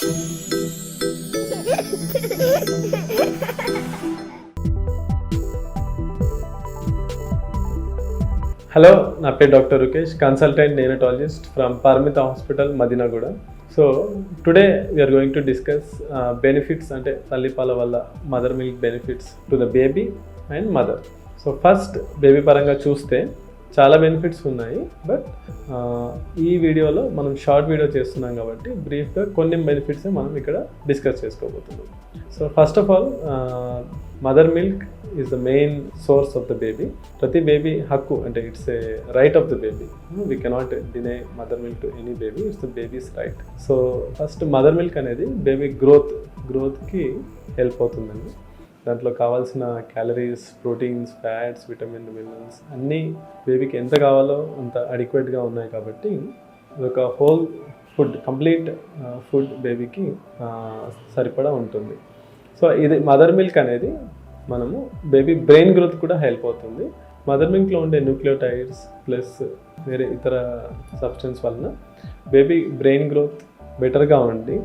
Hello నా పేరు doctor Rukesh. Consultant neonatologist from Paramitha hospital Madinaguda. So today we are going to discuss benefits అంటే తల్లిపాల వల్ల mother milk benefits to the baby and mother so first baby పరంగా చూస్తే చాలా benefits ఉన్నాయి. But ఈ వీడియోలో మనం షార్ట్ వీడియో చేస్తున్నాం కాబట్టి బ్రీఫ్గా కొన్ని బెనిఫిట్స్ మనం ఇక్కడ డిస్కస్ చేసుకోబోతున్నాం. So first of all mother milk is the main source of the baby ప్రతి బేబీ హక్కు అంటే it's a right of the baby we cannot deny mother milk to any baby it's the baby's right so first mother milk అనేది baby growth గ్రోత్కి help అవుతుందండి. దాంట్లో కావాల్సిన calories proteins fats vitamin minerals అన్నీ బేబీకి ఎంత కావాలో అంత అడిక్వేట్గా ఉన్నాయి కాబట్టి ఒక హోల్ ఫుడ్ కంప్లీట్ ఫుడ్ బేబీకి సరిపడా ఉంటుంది. సో ఇది మదర్ మిల్క్ అనేది మనము బేబీ బ్రెయిన్ గ్రోత్ కూడా హెల్ప్ అవుతుంది. మదర్ మిల్క్లో ఉండే న్యూక్లియోటైడ్స్ ప్లస్ వేరే ఇతర సబ్స్టెన్స్ వలన బేబీ బ్రెయిన్ గ్రోత్ బెటర్గా ఉండి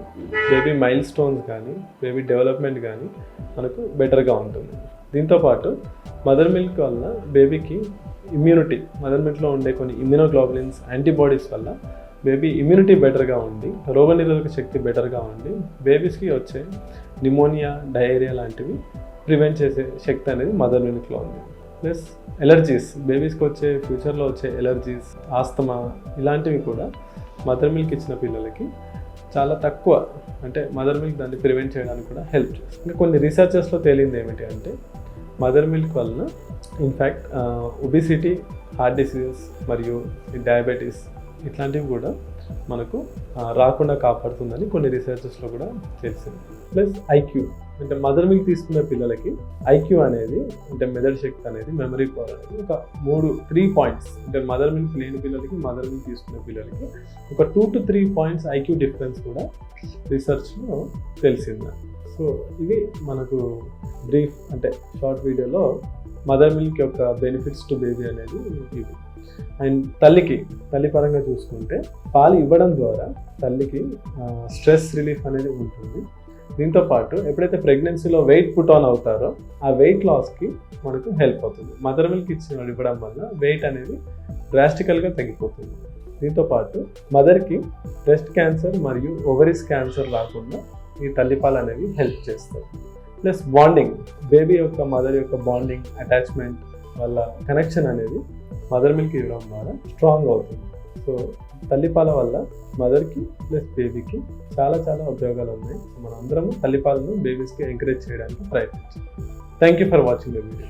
బేబీ మైల్ స్టోన్స్ కానీ బేబీ డెవలప్మెంట్ కానీ మనకు బెటర్గా ఉంటుంది. దీంతోపాటు మదర్ మిల్క్ వల్ల బేబీకి ఇమ్యూనిటీ మదర్ మిల్క్లో ఉండే కొన్ని ఇమ్యూనోగ్లోబులిన్స్ యాంటీబాడీస్ వల్ల బేబీ ఇమ్యూనిటీ బెటర్గా ఉండి రోగనిరోధక శక్తి బెటర్గా ఉండి బేబీస్కి వచ్చే నిమోనియా డయేరియా లాంటివి ప్రివెంట్ చేసే శక్తి అనేది మదర్ మిల్క్లో ఉంది. ప్లస్ ఎలర్జీస్ బేబీస్కి వచ్చే ఫ్యూచర్లో వచ్చే ఎలర్జీస్ ఆస్తమా ఇలాంటివి కూడా మదర్ మిల్క్ ఇచ్చిన పిల్లలకి చాలా తక్కువ అంటే మదర్ మిల్క్ దాన్ని ప్రివెంట్ చేయడానికి కూడా హెల్ప్ చేస్తుంది. ఇంకా కొన్ని రీసెర్చెస్లో తేలింది ఏమిటి అంటే మదర్ మిల్క్ వలన in fact obesity heart diseases మరియు డయాబెటీస్ ఇట్లాంటివి కూడా మనకు రాకుండా కాపాడుతుందని కొన్ని రీసెర్చెస్లో కూడా తెలిసింది. ప్లస్ ఐక్యూ అంటే మదర్ మిల్క్ తీసుకునే పిల్లలకి ఐక్యూ అనేది అంటే మెదడు శక్తి అనేది మెమరీ పవర్ అనేది ఒక మూడు త్రీ పాయింట్స్ అంటే మదర్ మిల్క్ లేని పిల్లలకి మదర్ మిల్క్ తీసుకునే పిల్లలకి ఒక two to three points IQ difference కూడా రీసెర్చ్లో తెలిసింది. సో ఇవి మనకు బ్రీఫ్ అంటే షార్ట్ వీడియోలో మదర్ మిల్క్ యొక్క బెనిఫిట్స్ టు బేబీ అనేది ఇవి. అండ్ తల్లికి తల్లి పరంగా చూసుకుంటే పాలు ఇవ్వడం ద్వారా తల్లికి స్ట్రెస్ రిలీఫ్ అనేది ఉంటుంది. దీంతో పాటు ఎప్పుడైతే ప్రెగ్నెన్సీలో వెయిట్ పుట్ ఆన్ అవుతారో ఆ వెయిట్ లాస్కి మనకు హెల్ప్ అవుతుంది. మదర్ మిల్క్ ఇచ్చిన ఇవ్వడం వల్ల వెయిట్ అనేది డ్రాస్టికల్గా తగ్గిపోతుంది. దీంతో పాటు మదర్కి బ్రెస్ట్ క్యాన్సర్ మరియు ఓవరీస్ క్యాన్సర్ రాకుండా ఈ తల్లిపాలు అనేవి హెల్ప్ చేస్తాయి. ప్లస్ బాండింగ్ బేబీ యొక్క మదర్ యొక్క బాండింగ్ అటాచ్మెంట్ వాళ్ళ కనెక్షన్ అనేది మదర్ మిల్క్ ఇవ్వడం ద్వారా స్ట్రాంగ్ అవుతుంది. సో తల్లిపాల వల్ల మదర్కి ప్లస్ బేబీకి చాలా చాలా ఉపయోగాలు ఉన్నాయి. సో మనం తల్లిపాలను బేబీస్కి ఎంకరేజ్ చేయడానికి ప్రయత్నించాం thank you for watching the video